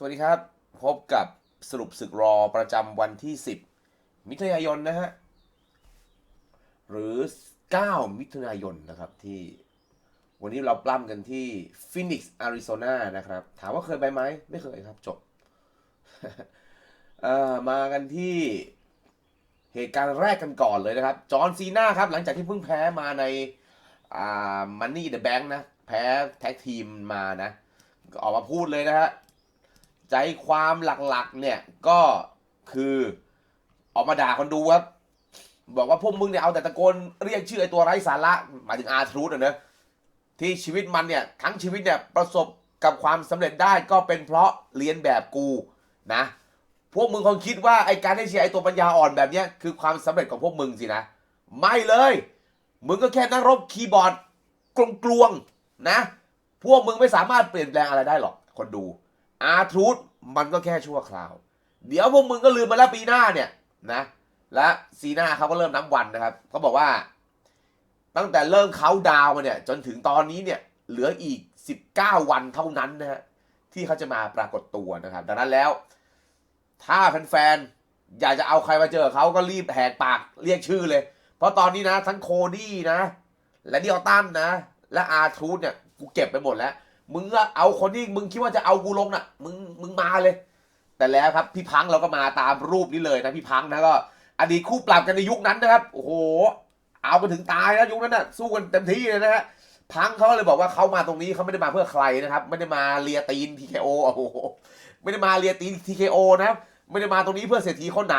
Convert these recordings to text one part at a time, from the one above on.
สวัสดีครับ พบกับสรุปศึกรอประจำวันที่ 10 มิถุนายนนะฮะ หรือ 9 มิถุนายนนะครับที่วันนี้เราปล้ำกันที่ฟินิกซ์อาริโซนานะครับ ถามว่าเคยไปไหม ไม่เคยครับ จบ มากันที่เหตุการณ์แรกกันก่อนเลยนะครับ จอห์นซีนาครับ หลังจากที่เพิ่งแพ้มาในมันนี่เดอะแบงค์นะ แพ้แท็กทีมมานะ ออกมาพูดเลยนะฮะ ใจความหลักๆ เนี่ยก็คือออกมาด่าคนดูครับ บอกว่าพวกมึงเนี่ยเอาแต่ตะโกนเรียกชื่อไอ้ตัวไร้สาระหมายถึงอาร์ทรูดอเนะที่ชีวิตมันเนี่ยทั้งชีวิตเนี่ยประสบกับความสำเร็จได้ก็เป็นเพราะเรียนแบบกูนะ พวกมึงคงคิดว่าไอ้การได้เชียร์ไอ้ตัวปัญญาอ่อนแบบเนี้ยคือความสำเร็จของพวกมึงสินะ ไม่เลย มึงก็แค่นักรบคีย์บอร์ดกลวงๆนะ พวกมึงไม่สามารถเปลี่ยนแปลงอะไรได้หรอกคนดู อาร์ทรูดมันก็แค่ชั่วคราว เดี๋ยวพวกมึงก็ลืมมาแล้วปีหน้าเนี่ยนะและซีน่าเขาก็เริ่มนับวันนะครับเขาบอกว่า ตั้งแต่เริ่มเขาดาวมาเนี่ย จนถึงตอนนี้เนี่ย เหลืออีก 19 วันเท่านั้นนะฮะที่เขาจะมาปรากฏตัวนะครับ ดังนั้นแล้ว ถ้าแฟนๆอยากจะเอาใครมาเจอเขาก็รีบแหกปากเรียกชื่อเลย เพราะตอนนี้นะ ทั้งโคดี้นะ และดียวตันนะ และอาร์ทรูดเนี่ยกูเก็บไปหมดแล้ว มึงก็เอาคนที่มึงคิดว่าจะเอากูลงน่ะ มึงมึงมาเลย แต่แล้วครับพี่พังเราก็มาตามรูปนี้เลยนะพี่พังนะก็อดีตคู่ปรับกันในยุคนั้นนะครับ โอ้โห เอากันถึงตายนะยุคนั้นน่ะสู้กันเต็มที่เลยนะฮะพังเขาเลยบอกว่าเขามาตรงนี้เขาไม่ได้มาเพื่อใครนะครับ ไม่ได้มาเลียตีน TKO โอ้โหไม่ได้มาเลียตีน TKO นะครับ ไม่ได้มาตรงนี้เพื่อเศรษฐีคนไหน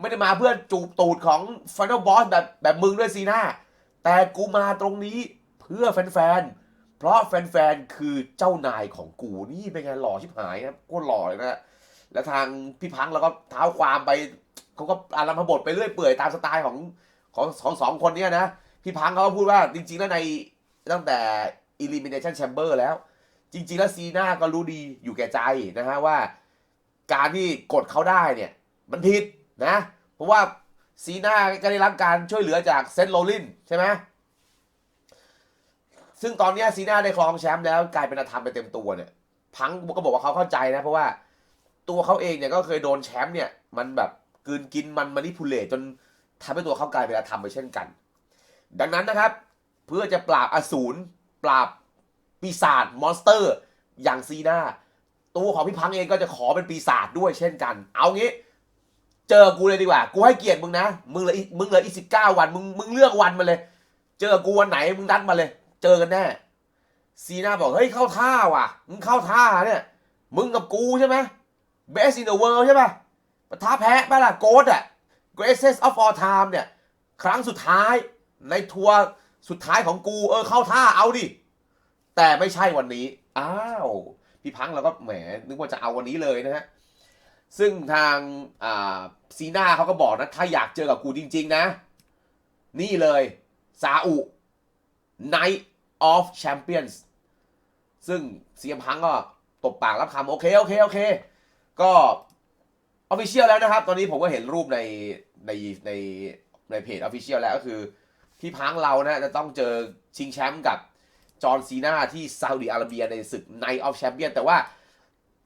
ไม่ได้มาเพื่อจูบตูดของ Final Boss แบบแบบมึงด้วยซีน่าแต่กูมาตรงนี้เพื่อแฟนๆ เพราะแฟนๆ คือเจ้านายของกูนี่เป็นไงหล่อชิบหายครับโคตรหล่อเลยนะแล้วทางพี่พังเราก็เท้าความไปเขาก็อารัมพบทไปเรื่อยเปื่อยตามสไตล์ของของของสองคนเนี้ยนะ พี่พังเขาก็พูดว่าจริงๆ แล้วในตั้งแต่ Elimination Chamber แล้ว จริง ๆ แล้วซีน่าก็รู้ดีอยู่แก่ใจนะฮะว่า การที่กดเขาได้เนี่ย มันผิดนะ เพราะว่าซีน่าก็ได้รับการช่วยเหลือจากเซนต์โรลินใช่ไหม ซึ่งตอนนี้ซีน่าได้ครองแชมป์แล้วกลายเป็นอาธรรมไปเต็มตัวเนี่ย พังก็บอกว่าเขาเข้าใจนะ เพราะว่าตัวเขาเองเนี่ยก็เคยโดนแชมป์เนี่ย มันแบบกืนกินมันมานิพูเลจนทำให้ตัวเขากลายเป็นอาธรรมไปเช่นกัน ดังนั้นนะครับ เพื่อจะปราบอสูรปราบปีศาจมอนสเตอร์ อย่างซีน่าตัวของพี่พังเองก็จะขอเป็นปีศาจด้วยเช่นกัน เอางี้เจอกูเลยดีกว่า กูให้เกียรติมึงนะ มึงเหลือมึงเหลืออีกสิบเก้าวัน มึงมึงเลือกวันมาเลย เจอกูวันไหนมึงนัดมาเลย เจอกันแน่ ซีน่าบอกเฮ้ยเข้าท่าว่ะ มึงเข้าท่าเนี่ยมึงกับกูใช่ไหม best in the world ใช่ป่ะปะท้าแพ้ป่ะล่ะโกดอะ greatest of all time เนี่ย ครั้งสุดท้ายในทัวร์สุดท้ายของกูเออเข้าท่าเอาดิ แต่ไม่ใช่วันนี้ อ้าว พี่พังเราก็แหมนึกว่าจะเอาวันนี้เลยนะฮะ ซึ่งทางซีน่าเขาก็บอกนะ ถ้าอยากเจอกับกูจริง ๆ นะ นี่เลย ซาอุ Night of Champions ซึ่งเซียมพังก็ตบปากรับคำโอเค โอเค โอเค ก็ออฟฟิเชียลแล้วนะครับ ตอนนี้ผมก็เห็นรูปในในในในเพจออฟฟิเชียลแล้วก็คือ พี่พังเรานะจะต้องเจอชิงแชมป์กับจอห์นซีนาที่ซาอุดิอาระเบียในศึก Night of Champions แต่ว่า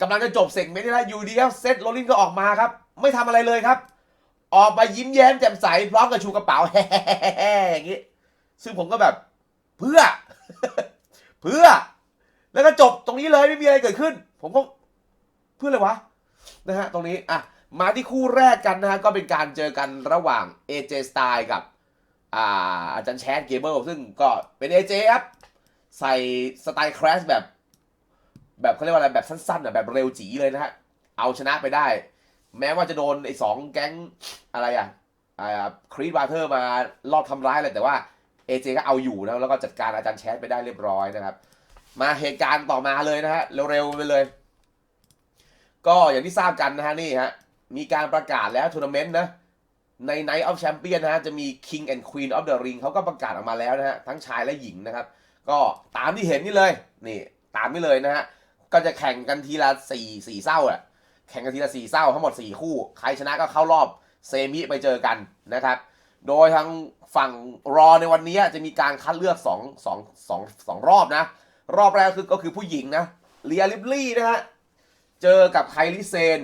กำลังจะจบเซกเมนต์นี้แล้วอยู่ดีครับเซตโรลินก็ออกมาครับ ไม่ทำอะไรเลยครับ ออกมายิ้มแย้มแจ่มใสพร้อมกับชูกระเป๋าอย่างนี้ ซึ่งผมก็แบบเพื่อ เพื่อ แล้วก็จบตรงนี้เลยไม่มีอะไรเกิดขึ้น ผมก็เพื่ออะไรวะนะฮะตรงนี้อะมาที่คู่แรกกันนะฮะก็เป็นการเจอกันระหว่าง AJ Style กับอ่าอาจารย์แชนเกเบิลซึ่งก็เป็น AJ ครับใส่สไตล์ครชแบบ แบบเขาเรียกว่าอะไรแบบสั้นๆอะแบบเร็วจีเลยนะฮะเอาชนะไปได้ แม้ว่าจะโดนไอ้สองแก๊งอะไรอะอ่าครีดวาเทอร์มารอบทำร้ายเลยแต่ว่า เอเจก็เอาอยู่นะแล้วก็จัดการอาจารย์แชทไปได้เรียบร้อยนะครับ มาเหตุการณ์ต่อมาเลยนะฮะเร็วๆไปเลย ก็อย่างที่ทราบกันนะฮะนี่ฮะมีการประกาศแล้วทัวร์นาเมนต์นะใน Night of Champion นะฮะจะมี King and Queen of the Ring เขาก็ประกาศออกมาแล้วนะฮะทั้งชายและหญิงนะครับ ก็ตามที่เห็นนี่เลยนี่ตามนี่เลยนะฮะก็จะแข่งกันทีละสี่สี่เศร้าอะแข่งกันทีละสี่เศร้าทั้งหมดสี่คู่ ใครชนะก็เข้ารอบเซมิไปเจอกันนะครับ โดยทางฝั่งรอในวันนี้จะมีการคัดเลือก2 2 2 2รอบนะ รอบแรกคือก็คือผู้หญิงนะเลียลิบลี่นะฮะ เจอกับไคลิเซน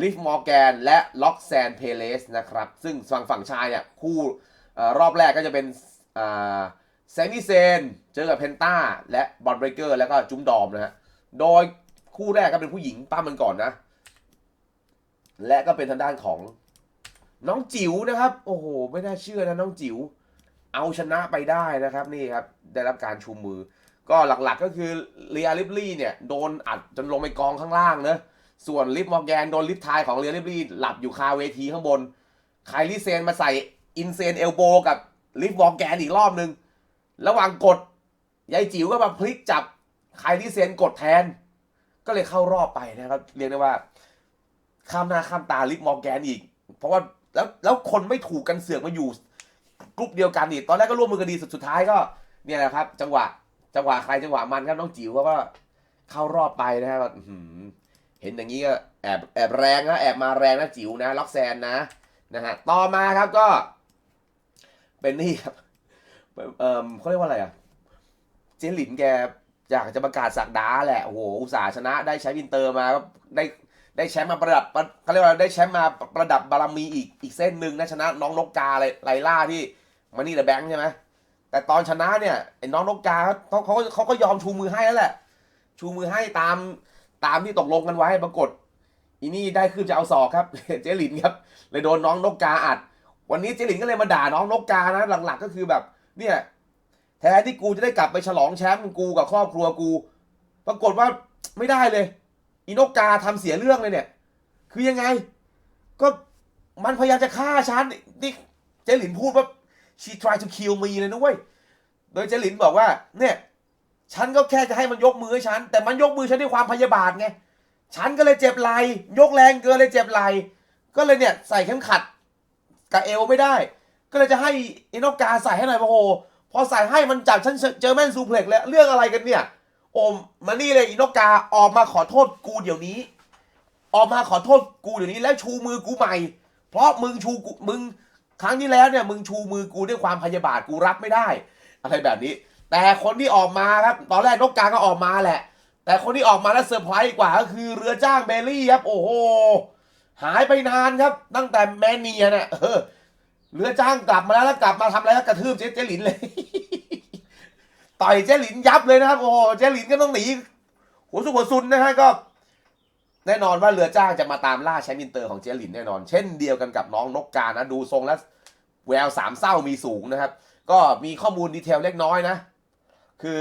ลิฟมอร์แกน และล็อกแซนเพเลสนะครับ ซึ่งฝั่งฝั่งชายเนี่ยคู่อรอบแรกก็จะเป็นแซมิเซน เจอกับเพนต้า และบอลเบรเกอร์ แล้วก็จุ้มดอมนะฮะ โดยคู่แรกก็เป็นผู้หญิงป้ามันก่อนนะ และก็เป็นทางด้านของ น้องจิ๋วนะครับ โอ้โห ไม่น่าเชื่อนะน้องจิ๋วเอาชนะไปได้นะครับนี่ครับ ได้รับการชูมือ ก็หลักๆก็คือเรียลิบลี่เนี่ย โดนอัดจนลงไปกองข้างล่างเนอะส่วนลิฟมอร์แกนโดนลิฟทายของเรียลิบลี่หลับอยู่คาเวทีข้างบนไคลิเซนมาใส่อินเซนเอลโบกับลิฟมอร์แกนอีกรอบนึง ระหว่างกดยายจิ๋วก็มาพลิกจับไคลิเซนกดแทน ก็เลยเข้ารอบไปนะครับ เรียกได้ว่าข้ามหน้าข้ามตาลิฟมอร์แกนอีก เพราะว่า แล้วแล้วคนไม่ถูกกันเสือกมาอยู่กลุ่มเดียวกันอีกตอนแรกก็ร่วมมือกันดีสุดสุดท้ายก็เนี่ยแหละครับ จังหวะ จังหวะใครจังหวะมันครับน้องจิ๋วก็เข้ารอบไปนะครับเห็นอย่างนี้ก็แอบแอบแรงนะแอบมาแรงนะจิ๋วนะล็อกแซนนะนะฮะต่อมาครับก็ เป็นนี่ครับเออเขาเรียกว่าอะไรอะเจลินแกอยากจะประกาศสักดาแหละโอ้โหอุตส่าห์ชนะได้แชมป์อินเตอร์มาก็ได้ ได้แชมป์มาประดับเขาเรียกว่าได้แชมป์มาประดับบารมีอีกอีกเส้นหนึ่งนะชนะน้องนกกาไลไลล่าที่มานี่เดอะแบงค์ใช่ไหมแต่ตอนชนะเนี่ยไอ้น้องนกกาเขาเขาเขาก็ยอมชูมือให้แล้วแหละ ชูมือให้ตามตามที่ตกลงกันไว้ปรากฏอีนี่ได้ขึ้นจะเอาศอกครับ เจลินครับเลยโดนน้องนกกาอัด วันนี้เจลินก็เลยมาด่าน้องนกกานะหลักๆ ก็คือแบบเนี่ยแทนที่กูจะได้กลับไปฉลองแชมป์กูกับครอบครัวกู ปรากฏว่าไม่ได้เลย อีนกกาทำเสียเรื่องเลยเนี่ย คือยังไง ก็มันพยายามจะฆ่าฉันนี่เจหลินพูดว่า she tried to kill me เลยนะเว้ย โดยเจหลินบอกว่า เนี่ย ฉันก็แค่จะให้มันยกมือให้ฉัน แต่มันยกมือฉันด้วยความพยาบาทไง ฉันก็เลยเจ็บไหลยกแรงเกินเลยเจ็บไหลก็เลยเนี่ย ใส่เข็มขัดกับเอวไม่ได้ ก็เลยจะให้อินกกาใส่ให้หน่อยโอ้โหพอใส่ให้มันจับฉันเจอแม่นซูเพล็กซ์เลยเรื่องอะไรกันเนี่ย โอมมานี่เลยอินกกาออกมาขอโทษกูเดี๋ยวนี้ ออกมาขอโทษกูเดี๋ยวนี้แล้วชูมือกูใหม่ เพราะมึงชูกูมึงครั้งที่แล้วเนี่ยมึงชูมือกูด้วยความพยาบาทกูรับไม่ได้ อะไรแบบนี้ แต่คนที่ออกมาครับ ตอนแรกนกกาก็ออกมาแหละ แต่คนที่ออกมาแล้วเซอร์ไพรส์กว่าก็คือเรือจ้างเบลลี่ครับ โอ้โหหายไปนานครับ ตั้งแต่แมนเนียเนี่ยเออเรือจ้างกลับมาแล้วแล้วกลับมาทำอะไรครับกระทืบเจ๊เจหลินเลย ต่อยเจหลินยับเลยนะครับโอ้โหเจหลินก็ต้องหนีหัวสุกหัวซุนนะฮะก็ แน่นอนว่าเรือจ้างจะมาตามล่าแชมป์อินเตอร์ของเจหลินแน่นอน เช่นเดียวกันกับน้องนกกานะดูทรงแล้วแววสามเศร้ามีสูงนะครับ ก็มีข้อมูลดีเทลเล็กน้อยนะ คือ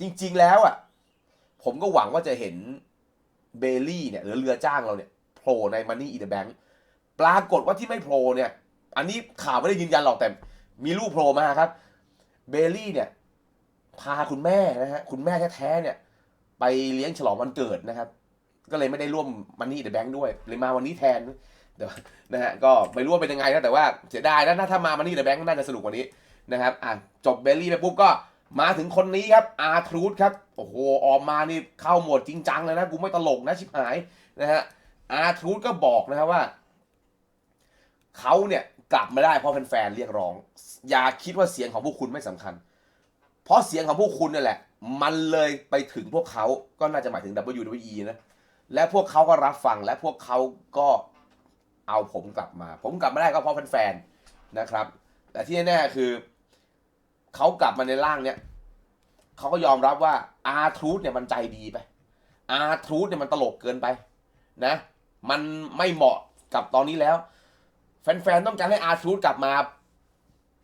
จริง ๆ แล้วอะ ผมก็หวังว่าจะเห็นเบลลี่เนี่ยหรือเรือจ้างเราเนี่ยโผล่ในมันนี่อีเดแบงค์ปรากฏว่าที่ไม่โผล่เนี่ย อันนี้ข่าวไม่ได้ยืนยันหรอกแต่มีรูปโผล่มาครับ เบลลี่เนี่ย พาคุณแม่นะฮะคุณแม่แท้ๆเนี่ย ไปเลี้ยงฉลองวันเกิดนะครับ ก็เลยไม่ได้ร่วมมันนี่เดอะแบงค์ด้วยเลยมาวันนี้แทนเดี๋ยวนะฮะก็ไม่รู้ว่าเป็นยังไงนะแต่ว่าเสียดายนะถ้ามามันนี่เดอะแบงค์น่าจะสนุกกว่านี้นะครับอะจบเบลลี่ไปปุ๊บก็มาถึงคนนี้ครับอาร์ทรูดครับโอ้โหออกมานี่เข้าหมดจริงจังเลยนะกูไม่ตลกนะชิบหายนะฮะอาร์ทรูดก็บอกนะครับว่าเขาเนี่ยกลับมาได้เพราะแฟนๆเรียกร้อง อย่าคิดว่าเสียงของพวกคุณไม่สำคัญ เพราะเสียงของพวกคุณนี่แหละ มันเลยไปถึงพวกเขาก็น่าจะหมายถึง WWE นะและพวกเขาก็รับฟังและพวกเขาก็เอาผมกลับมา ผมกลับมาได้ก็เพราะแฟนๆนะครับ แต่ที่แน่ๆคือเขากลับมาในร่างเนี้ยเขาก็ยอมรับว่าอาร์ทรูดเนี่ยมันใจดีไปอาร์ทรูดเนี่ยมันตลกเกินไปนะ มันไม่เหมาะกับตอนนี้แล้ว แฟนๆต้องการให้อาร์ทรูดกลับมา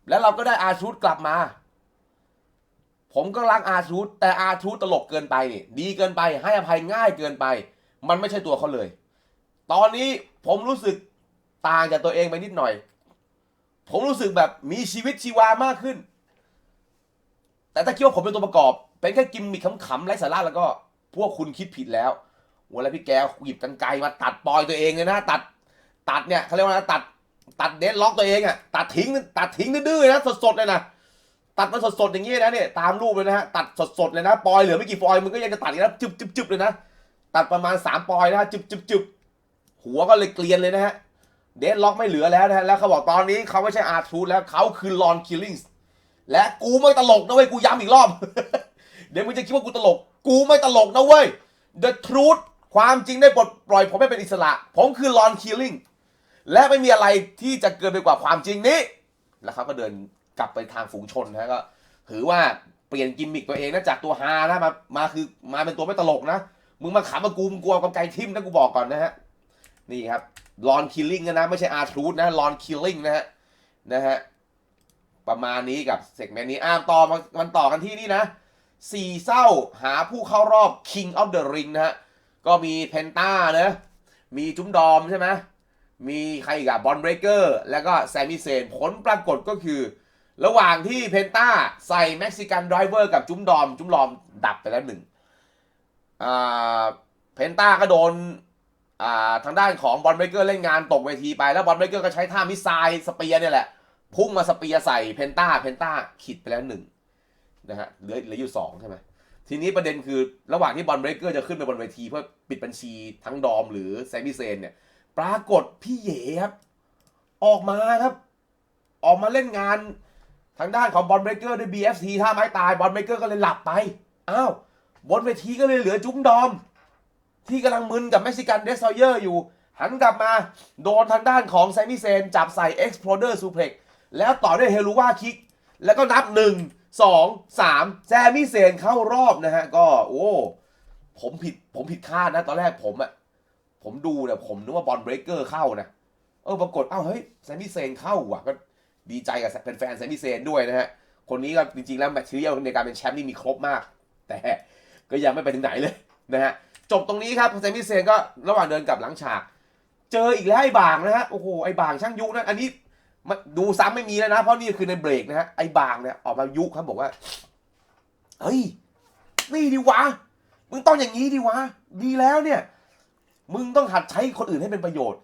แล้วเราก็ได้อาร์ทรูดกลับมา ผมก็รักอาทูแต่อาทูตลกเกินไปนี่ดีเกินไป ให้อภัยง่ายเกินไป มันไม่ใช่ตัวเขาเลย ตอนนี้ผมรู้สึกต่างจากตัวเองไปนิดหน่อย ผมรู้สึกแบบมีชีวิตชีวามากขึ้น แต่ถ้าคิดว่าผมเป็นตัวประกอบ เป็นแค่กิมมิคขำๆไร้สาระแล้วก็ พวกคุณคิดผิดแล้วเวลาพี่แกหยิบกันไกลมาตัดปอยตัวเองเลยนะตัด ตัดเนี่ยเขาเรียกว่าตัด ตัดเดนล็อกตัวเองอะตัดทิ้งตัดทิ้งดื้อๆนะสดๆเลยนะ ตัดมันสดๆอย่างนี้นะเนี่ยตามรูปเลยนะฮะตัดสดๆเลยนะปอยเหลือไม่กี่ปอยมึงก็ยังจะตัดอีกนะจึบๆเลยนะตัดประมาณสามปอยนะฮะจึบจึบจึบหัวก็เลยเกลียนเลยนะฮะเดดล็อกไม่เหลือแล้วนะฮะแล้วเขาบอกตอนนี้เขาไม่ใช่อาร์ทูแล้วเขาคือลอนคิลลิงส์และกูไม่ตลกนะเว้ยกูย้ำอีกรอบ เดี๋ยวมึงจะคิดว่ากูตลก กูไม่ตลกนะเว้ย The Truth ความจริงได้ปลดปล่อยผมให้เป็นอิสระ ผมคือลอนคิลลิงและไม่มีอะไรที่จะเกินไปกว่าความจริงนี้ แล้วเขาก็เดิน กลับไปทางฝูงชนนะก็ถือว่าเปลี่ยนกิมมิกตัวเองนะจากตัวฮานะมามาคือมาเป็นตัวไม่ตลกนะ มึงมาขำมากูมกลัวกับไกลทิมนะกูบอกก่อนนะฮะนี่ครับลอนคิลลิ่งนะไม่ใช่อาร์ทรูดนะลอนคิลลิ่งนะฮะนะฮะประมาณนี้กับเซกเมนต์นี้อ้ามต่อมามันต่อกันที่นี่นะสี่เศร้าหาผู้เข้ารอบ King of the Ring นะฮะ ก็มีเพนต้านะมีจุ้มดอมใช่ไหมมีใครอีกอะบอลเบรเกอร์ แล้วก็แซมมี่เซนผลปรากฏก็คือ ระหว่างที่เพนต้าใส่เม็กซิกันไดรเวอร์กับจุ้มดอม จุ้มดอมดับไปแล้วหนึ่งเพนต้าก็โดนทางด้านของบอลเบรเกอร์เล่นงานตกเวทีไปแล้วบอลเบรเกอร์ก็ใช้ท่ามิสไซล์สเปียร์เนี่ยแหละ พุ่งมาสเปียร์ใส่เพนต้าเพนต้าขิดไปแล้วหนึ่งนะฮะเหลือเหลืออยู่สองใช่ไหมทีนี้ประเด็นคือระหว่างที่บอลเบรเกอร์จะขึ้นไปบนเวทีเพื่อปิดบัญชีทั้งดอมหรือแซมมี่เซนเนี่ยปรากฏพี่เหยครับ ออกมาครับ ออกมาเล่นงาน ทางด้านของบอลเบรเกอร์ด้วย BFT ท่าไม้ตายบอลเบรเกอร์ก็เลยหลับไป อ้าวบนเวทีก็เลยเหลือจุ้มดอม ที่กำลังมึนกับเม็กซิกันเดสซอยเยอร์อยู่ หันกลับมาโดนทางด้านของแซมมี่เซน จับใส่ Exploder Suplex แล้วต่อด้วยเฮลูว่าคิก แล้วก็นับ 1 2 3แซมมี่เซนเข้ารอบนะฮะ ก็โอ้ผมผิดผมผิดคาดนะ ตอนแรกผมอะผมดูเนี่ยผมนึกว่าบอลเบรเกอร์เข้านะ เออปรากฏอ้าวเฮ้ยแซมมี่เซนเข้าว่ะก็ ดีใจกับเป็นแฟนแซมมี่เซนด้วยนะฮะ คนนี้ก็จริงๆแล้วแมตช์เชียลในการเป็นแชมป์นี่มีครบมาก แต่ก็ยังไม่ไปถึงไหนเลยนะฮะ จบตรงนี้ครับแซมมี่เซนก็ระหว่างเดินกลับหลังฉาก เจออีกแล้วไอ้บางนะฮะ โอ้โห ไอ้บางช่างยุนะอันนี้มาดูซ้ำไม่มีแล้วนะ เพราะนี่คือในเบรกนะฮะ ไอ้บางเนี่ยออกมายุครับบอกว่า เฮ้ย นี่ดีวะ มึงต้องอย่างนี้ดีวะ ดีแล้วเนี่ย มึงต้องหัดใช้คนอื่นให้เป็นประโยชน์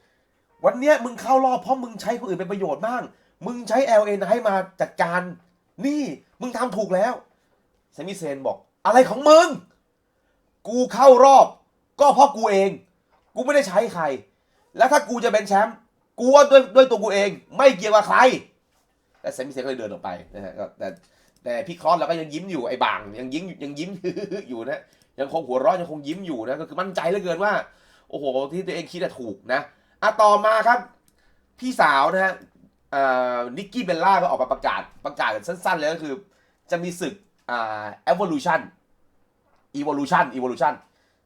วันเนี้ยมึงเข้ารอบเพราะมึงใช้คนอื่นเป็นประโยชน์บ้าง มึงใช้ LN ให้มาจัดการ นี่มึงทำถูกแล้วแซมิเซนบอก อะไรของมึง กูเข้ารอบ ก็เพราะกูเอง กูไม่ได้ใช้ใคร แล้วถ้ากูจะเป็นแชมป์กูว่าด้วยด้วยตัวกูเอง ไม่เกี่ยวกับใครแต่แซมิเซนก็เลยเดินออกไปนะฮะแต่แต่พี่ครอสเราก็ยังยิ้มอยู่ไอ้บางยังยิ้มยังยิ้มอยู่นะยังคงหัวเราะยังคงยิ้มอยู่นะก็คือมั่นใจเหลือเกินว่า โอ้โหที่ตัวเองคิดถูกนะอะต่อมาครับ พี่สาวนะฮะ นิกกี้เบลล่าก็ออกมาประกาศประกาศสั้นๆเลยก็คือ จะมีศึกอ่า evolution evolution evolution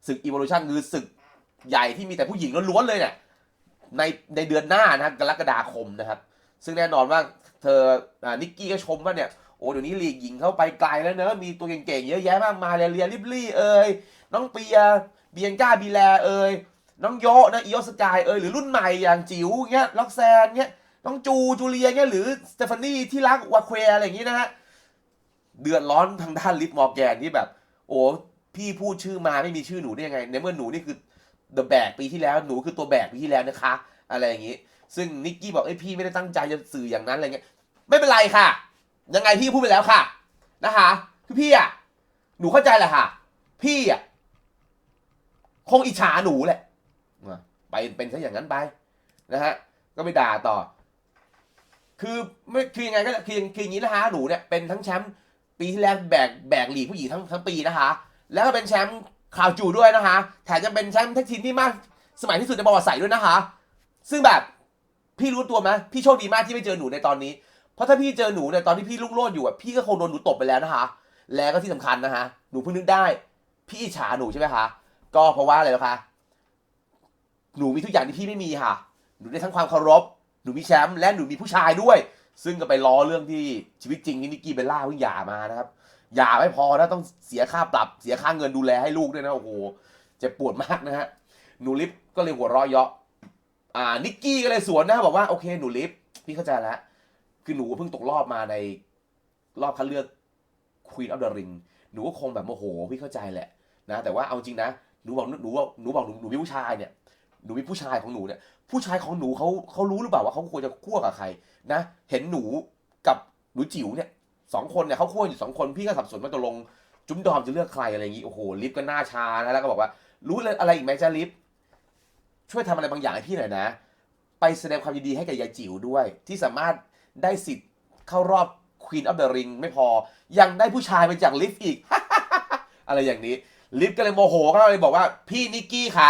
ศึก evolution คือศึกใหญ่ที่มีแต่ผู้หญิงล้วนๆเลยเนี่ยในในเดือนหน้านะครับกรกฎาคมนะครับ ซึ่งแน่นอนว่าเธออนิกกี้ก็ชมว่าเนี่ยโอ้เดี๋ยวนี้ลีกหญิงเข้าไปไกลแล้วเนอะมีตัวเก่งๆเยอะแยะมากมายเลยเรียลิบลี่เอ่ยน้องเปียเบียนก้าบีแลเอ่ยน้องโยนะอีโอสกายเอยหรือรุ่นใหม่อย่างจิ๋วเงี้ยล็อกแซนเงี้ย น้องจูจูเลียเงี้ยหรือสเตฟานีที่รักวาเควอะไรอย่างงี้นะฮะเดือดร้อนทางด้านลิฟมอร์แกนที่แบบ โอ้พี่พูดชื่อมาไม่มีชื่อหนูได้ยังไง ในเมื่อหนูนี่คือ The แบกปีที่แล้วหนูคือตัวแบกปีที่แล้วนะคะ อะไรอย่างงี้ ซึ่งนิกกี้บอกไอ้พี่ไม่ได้ตั้งใจจะสื่ออย่างนั้นอะไรเงี้ยไม่เป็นไรค่ะ ยังไงพี่พูดไปแล้วค่ะ นะคะคือพี่อะหนูเข้าใจแหละค่ะ พี่อะคงอิจฉาหนูแหละอะไปเป็นซะอย่างนั้นไปนะฮะก็ไปด่าต่อ คือไม่คือยังไงก็คือคืออย่างนี้นะคะหนูเนี่ยเป็นทั้งแชมป์ปีที่แล้วแบกแบกลีกผู้หญิงทั้งทั้งปีนะคะ แล้วก็เป็นแชมป์ข่าวจูด้วยนะคะแถมยังเป็นแชมป์แท็กทีมที่มากสมัยที่สุดในประวัติศาสตร์ด้วยนะคะ ซึ่งแบบพี่รู้ตัวไหมพี่โชคดีมากที่ไม่เจอหนูในตอนนี้ เพราะถ้าพี่เจอหนูในตอนที่พี่ลุ่งโลดอยู่อะพี่ก็คงโดนหนูตบไปแล้วนะคะ แล้วก็ที่สำคัญนะคะหนูเพิ่งนึกได้ พี่อิจฉาหนูใช่ไหมคะก็เพราะว่าอะไรนะคะหนูมีทุกอย่างที่พี่ไม่มีค่ะ หนูได้ทั้งความเคารพ หนูมีแชมป์และหนูมีผู้ชายด้วย ซึ่งก็ไปล้อเรื่องที่ชีวิตจริงที่นิกกี้เบลล่าเพิ่งหย่ามานะครับหย่าไม่พอนะต้องเสียค่าปรับเสียค่าเงินดูแลให้ลูกด้วยนะโอ้โหเจ็บปวดมากนะฮะหนูลิฟก็เลยหัวเราะเยาะอ่านิกกี้ก็เลยสวนนะบอกว่าโอเคหนูลิฟพี่เข้าใจแล้วคือหนูเพิ่งตกรอบมาในรอบคัดเลือก Queen of the Ring หนูก็คงแบบโมโหพี่เข้าใจแหละนะแต่ว่าเอาจริงนะหนูบอกหนูบอกหนูบอกหนูหนูมีผู้ชายเนี่ย หนูมีผู้ชายของหนูเนี่ย ผู้ชายของหนูเขาเขารู้หรือเปล่าว่าเขาควรจะคั่วกับใครนะ เห็นหนูกับหนูจิ๋วเนี่ยสองคนเนี่ยเขาคั่วอยู่สองคนพี่ก็สับสนว่าตกลงจุ้มดอมจะเลือกใครอะไรอย่างงี้โอ้โหลิฟก็หน้าชานะแล้วก็บอกว่า รู้อะไรอีกไหมจ๊ะลิฟช่วยทำอะไรบางอย่างให้พี่หน่อยนะ ไปแสดงความยินดีให้กับยายจิ๋วด้วย ที่สามารถได้สิทธิ์เข้ารอบ Queen of the Ring ไม่พอ ยังได้ผู้ชายมาจากลิฟอีก อะไรอย่างนี้ ลิฟก็เลยโมโหก็เลยบอกว่าพี่นิกกี้คะ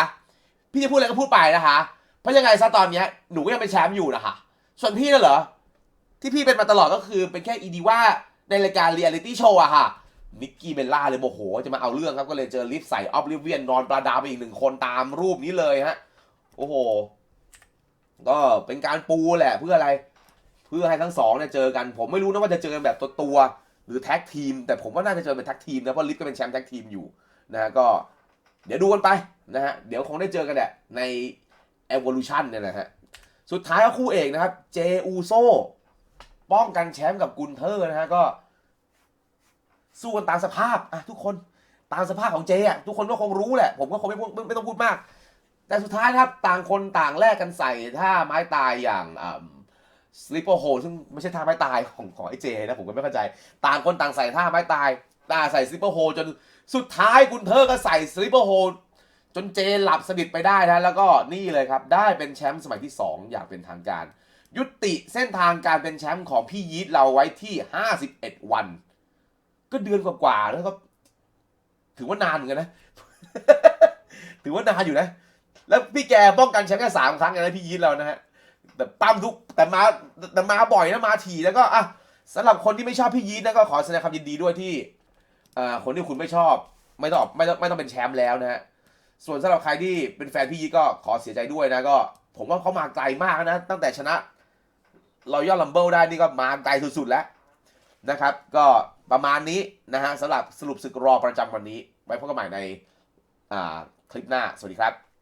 พี่จะพูดอะไรก็พูดไปนะคะ เพราะยังไงซะตอนเนี้ยหนูก็ยังเป็นแชมป์อยู่นะคะ ส่วนพี่น่ะเหรอ ที่พี่เป็นมาตลอดก็คือเป็นแค่อีดีว่าในรายการเรียลิตี้โชว์อะค่ะ นิกกี้เบลล่าเลยโมโห จะมาเอาเรื่องครับ ก็เลยเจอลิฟใส่ออฟลิเวียนนอนปลาดาไปอีกหนึ่งคนตามรูปนี้เลยฮะ โอ้โห ก็เป็นการปูแหละเพื่ออะไร เพื่อให้ทั้งสองเนี่ยเจอกัน ผมไม่รู้นะว่าจะเจอกันแบบตัวตัวหรือแท็กทีม แต่ผมว่าน่าจะเจอเป็นแท็กทีมนะเพราะลิฟก็เป็นแชมป์แท็กทีมอยู่นะฮะก็ เดี๋ยวดูกันไป นะฮะเดี๋ยวคงได้เจอกันแหละใน Evolution เนี่ยนะฮะสุดท้ายก็คู่เอกนะครับ เจอูโซป้องกันแชมป์กับกุนเทอร์นะฮะก็ สู้กันตามสภาพอะทุกคนตามสภาพของเจอะทุกคนก็คงรู้แหละ ผมก็คงไม่พูดไม่ต้องพูดมาก แต่สุดท้ายนะครับต่างคนต่างแลกกันใส่ท่าไม้ตายอย่างสลิปเปอร์โฮซึ่งไม่ใช่ท่าไม้ตายของของไอ้เจนะผมก็ไม่เข้าใจ ต่างคนต่างใส่ท่าไม้ตายตาใส่สลิปเปอร์โฮจนสุดท้ายกุนเทอร์ก็ใส่สลิปเปอร์โฮ จนเจหลับสนิทไปได้นะแล้วก็นี่เลยครับ ได้เป็นแชมป์สมัยที่ 2 อย่างเป็นทางการ ยุติเส้นทางการเป็นแชมป์ของพี่ยีทเราไว้ที่ 51 วัน ก็เดือนกว่าๆแล้วก็ถือว่านานเหมือนกันนะ ถือว่านานอยู่นะ แล้วพี่แกป้องกันแชมป์แค่สามครั้งเองนะพี่ยีทเรานะฮะแต่ปั้มทุกแต่มาแต่มาบ่อยนะมาถี่แล้วก็อะสำหรับคนที่ไม่ชอบพี่ยีทนะก็ขอแสดงความยินดีด้วยที่อ่าคนที่คุณไม่ชอบ ไม่ต้องไม่ต้องไม่ต้องเป็นแชมป์แล้วนะฮะ ส่วนสำหรับใครที่เป็นแฟนพี่ยีก็ขอเสียใจด้วยนะก็ ผมว่าเขามาไกลมากนะ ตั้งแต่ชนะรอยัลลัมเบิลได้นี่ก็มาไกลสุดๆแล้วนะครับ ก็ประมาณนี้นะฮะสำหรับสรุปศึกรอประจำวันนี้ ไว้พบกันใหม่ในคลิปหน้า สวัสดีครับ